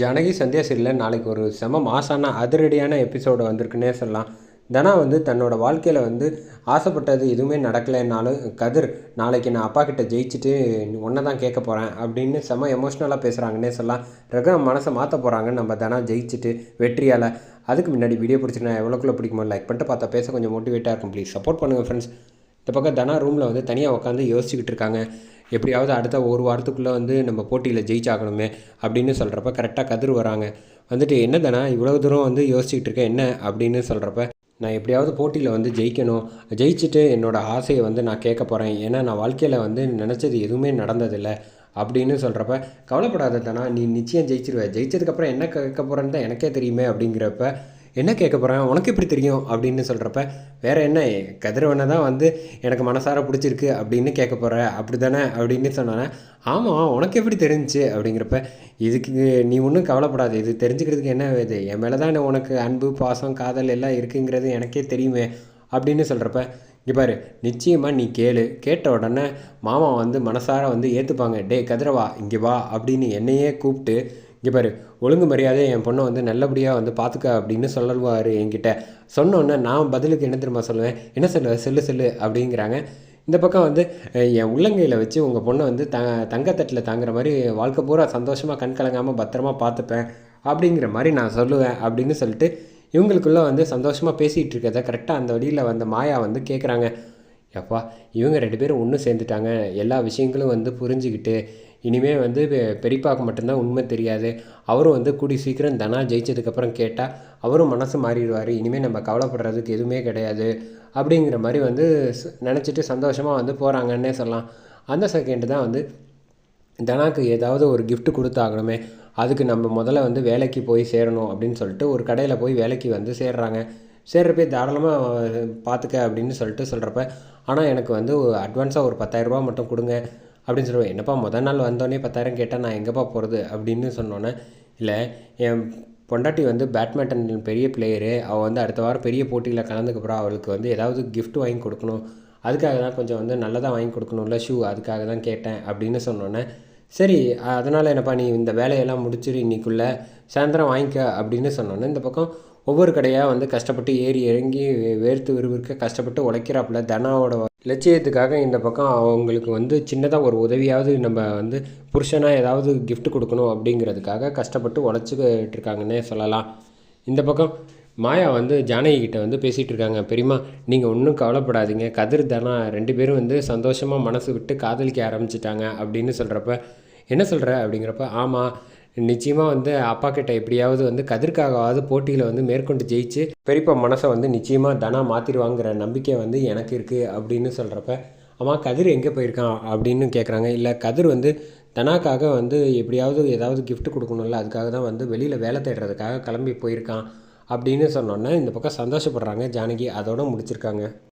ஜானகி சந்தியா சீரியலில் நாளைக்கு ஒரு செம மாசான அதிரடியான எபிசோடு வந்திருக்குன்னே சொல்லலாம். தனா வந்து தன்னோட வாழ்க்கையில் வந்து ஆசைப்பட்டது எதுவுமே நடக்கலைன்னாலும் கதிர் நாளைக்கு நான் அப்பா கிட்ட ஜெயிச்சுட்டு ஒன்றை தான் கேட்க போகிறேன் அப்படின்னு செம எமோஷ்னலாக பேசுகிறாங்கன்னே சொல்லலாம். ரகம் மனசை மாற்ற போகிறாங்க நம்ம தனா ஜெயிச்சுட்டு வெற்றியால். அதுக்கு முன்னாடி வீடியோ பிடிச்சிருந்தா எவ்வளோக்குள்ளே பிடிக்குமோ லைக் பண்ணிட்டு பார்த்தா பேச கொஞ்சம் மோட்டிவேட்டாக இருக்கும். ப்ளீஸ் சப்போர்ட் பண்ணுங்கள் ஃப்ரெண்ட்ஸ் இந்த பக்கம் தனா ரூமில் வந்து தனியாக உட்காந்து யோசிச்சுக்கிட்டு இருக்காங்க. எப்படியாவது அடுத்த ஒரு வாரத்துக்குள்ளே வந்து நம்ம போட்டியில் ஜெயிச்சாகணுமே அப்படின்னு சொல்கிறப்ப கரெக்டாக கதிர் வராங்க. வந்துட்டு என்ன தானே இவ்வளோ தூரம் வந்து யோசிச்சுக்கிட்டு இருக்கேன் என்ன அப்படின்னு சொல்கிறப்ப நான் எப்படியாவது போட்டியில் வந்து ஜெயிக்கணும். ஜெயிச்சுட்டு என்னோடய ஆசையை வந்து நான் கேட்க போகிறேன் ஏன்னா நான் வாழ்க்கையில் வந்து நினச்சது எதுவுமே நடந்ததில்லை அப்படின்னு சொல்கிறப்ப கவலைப்படாத தானா நீ நிச்சயம் ஜெயிச்சிருவ. ஜெயிச்சதுக்கப்புறம் என்ன கேட்க போகிறேன்னு தான் எனக்கே தெரியுமே அப்படிங்கிறப்ப என்ன கேட்க போகிறேன் உனக்கு எப்படி தெரியும்? அப்படின்னு சொல்கிறப்ப வேறு என்ன? கதிரவனை தான் வந்து எனக்கு மனசார பிடிச்சிருக்கு அப்படின்னு கேட்க போகிற அப்படி தானே அப்படின்னு சொன்னானே. ஆமாம் உனக்கு எப்படி தெரிஞ்சுச்சு? அப்படிங்கிறப்ப இதுக்கு நீ ஒன்றும் கவலைப்படாது. இது தெரிஞ்சுக்கிறதுக்கு என்ன இது? என் மேலே தான் உனக்கு அன்பு பாசம் காதல் எல்லாம் இருக்குங்கிறது எனக்கே தெரியுமே அப்படின்னு சொல்கிறப்ப இங்கே பாரு நிச்சயமாக நீ கேளு. கேட்ட உடனே மாமா வந்து மனசார வந்து ஏற்றுப்பாங்க டே கதிரவா இங்கே வா அப்படின்னு என்னையே கூப்பிட்டு இங்கே பாரு ஒழுங்கு மரியாதை என் பொண்ணை வந்து நல்லபடியாக வந்து பார்த்துக்க அப்படின்னு சொல்லுவார் என்கிட்ட. சொன்னோன்னே நான் பதிலுக்கு என்ன தெரியுமா சொல்லுவேன்? என்ன செல்லு செல்லு செல்லு அப்படிங்கிறாங்க. இந்த பக்கம் வந்து என் உள்ளங்கையில் வச்சு உங்கள் பொண்ணை வந்து த தங்கத்தட்டில் தாங்குற மாதிரி வாழ்க்கை பூரா சந்தோஷமாக கண் கலங்காமல் பத்திரமா பார்த்துப்பேன் அப்படிங்கிற மாதிரி நான் சொல்லுவேன் அப்படின்னு சொல்லிட்டு இவங்களுக்குள்ளே வந்து சந்தோஷமாக பேசிகிட்டு இருக்கிறத கரெக்டாக அந்த வழியில் வந்த மாயா வந்து கேட்குறாங்க எப்பா இவங்க ரெண்டு பேரும் ஒன்று சேர்ந்துட்டாங்க. எல்லா விஷயங்களும் வந்து புரிஞ்சுக்கிட்டு இனிமேல் வந்து பெரியப்பாவுக்கு மட்டும்தான் உண்மை தெரியாது. அவரும் வந்து கூடி சீக்கிரம் தனா ஜெயிச்சதுக்கப்புறம் கேட்டால் அவரும் மனசு மாறிடுவார். இனிமேல் நம்ம கவலைப்படுறதுக்கு எதுவுமே கிடையாது. அப்படிங்கிற மாதிரி வந்து நினச்சிட்டு சந்தோஷமாக வந்து போகிறாங்கன்னே சொல்லலாம். அந்த செகண்டு தான் வந்து தனாக்கு ஏதாவது ஒரு கிஃப்ட் கொடுத்தாகணுமே. அதுக்கு நம்ம முதல்ல வந்து வேலைக்கு போய் சேரணும் அப்படின்னு சொல்லிட்டு ஒரு கடையில் போய் வேலைக்கு வந்து சேர்றாங்க. சேர்றப்பே தாராளமாக பார்த்துக்க அப்படின்னு சொல்லிட்டு சொல்கிறப்ப ஆனால் எனக்கு வந்து அட்வான்ஸாக ஒரு பத்தாயிரரூபா மட்டும் கொடுங்க. அப்படின்னு சொல்லுவேன். என்னப்பா முதல் நாள் வந்தோடனே பத்தாயிரம் கேட்டால் நான் எங்கேப்பா போகிறது அப்படின்னு சொன்னோன்னே இல்லை என் பொண்டாட்டி வந்து பேட்மிண்டன் பெரிய பிளேயரு அவள் வந்து அடுத்த வாரம் பெரிய போட்டியில் கலந்துக்கப்புறம் அவளுக்கு வந்து ஏதாவது கிஃப்ட் வாங்கி கொடுக்கணும். அதுக்காக தான் கொஞ்சம் வந்து நல்லதாக வாங்கி கொடுக்கணும்ல ஷூ அதுக்காக தான் கேட்டேன் அப்படின்னு சொன்னோன்னே சரி அதனால் என்னப்பா நீ இந்த வேலையெல்லாம் முடிச்சிரு இன்னைக்குள்ளே சாயந்தரம் வாங்கிக்க அப்படின்னு சொன்னோன்னே இந்த பக்கம் ஒவ்வொரு கடையாக வந்து கஷ்டப்பட்டு ஏறி இறங்கி வேர்த்து விறுவிறுக்க கஷ்டப்பட்டு உழைக்கிறாப்புல தனாவோட லட்சியத்துக்காக இந்த பக்கம் அவங்களுக்கு வந்து சின்னதாக ஒரு உதவியாவது நம்ம வந்து புருஷனாக ஏதாவது கிஃப்ட் கொடுக்கணும் அப்படிங்கிறதுக்காக கஷ்டப்பட்டு உழைச்சிக்கிட்டு இருக்காங்கன்னே சொல்லலாம். இந்த பக்கம் மாயா வந்து ஜானகி கிட்ட வந்து பேசிகிட்டு இருக்காங்க. பெரியமா நீங்கள் ஒன்றும் கவலைப்படாதீங்க. கதிர் தானா ரெண்டு பேரும் வந்து சந்தோஷமாக மனசு விட்டு காதலிக்க ஆரம்பிச்சிட்டாங்க அப்படின்னு சொல்கிறப்ப என்ன சொல்கிற அப்படிங்கிறப்ப ஆமாம் நிச்சயமாக வந்து அப்பா கிட்ட எப்படியாவது வந்து கதிர்க்காகவாவது போட்டியில் வந்து மேற்கொண்டு ஜெயிச்சு பெரியப்பா மனசை வந்து நிச்சயமாக தனா மாற்றிடுவாங்கிற நம்பிக்கை வந்து எனக்கு இருக்குது அப்படின்னு சொல்கிறப்ப ஆமாம் கதிர் எங்கே போயிருக்கான்? அப்படின்னு கேட்குறாங்க இல்லை கதிர் வந்து தனாக்காக வந்து எப்படியாவது ஏதாவது கிஃப்ட் கொடுக்கணும்ல அதுக்காக தான் வந்து வெளியில் வேலை தேடுறதுக்காக கிளம்பி போயிருக்கான். அப்படின்னு சொன்னோன்னே இந்த பக்கம் சந்தோஷப்படுறாங்க. ஜானகி அதோடு முடிச்சிருக்காங்க.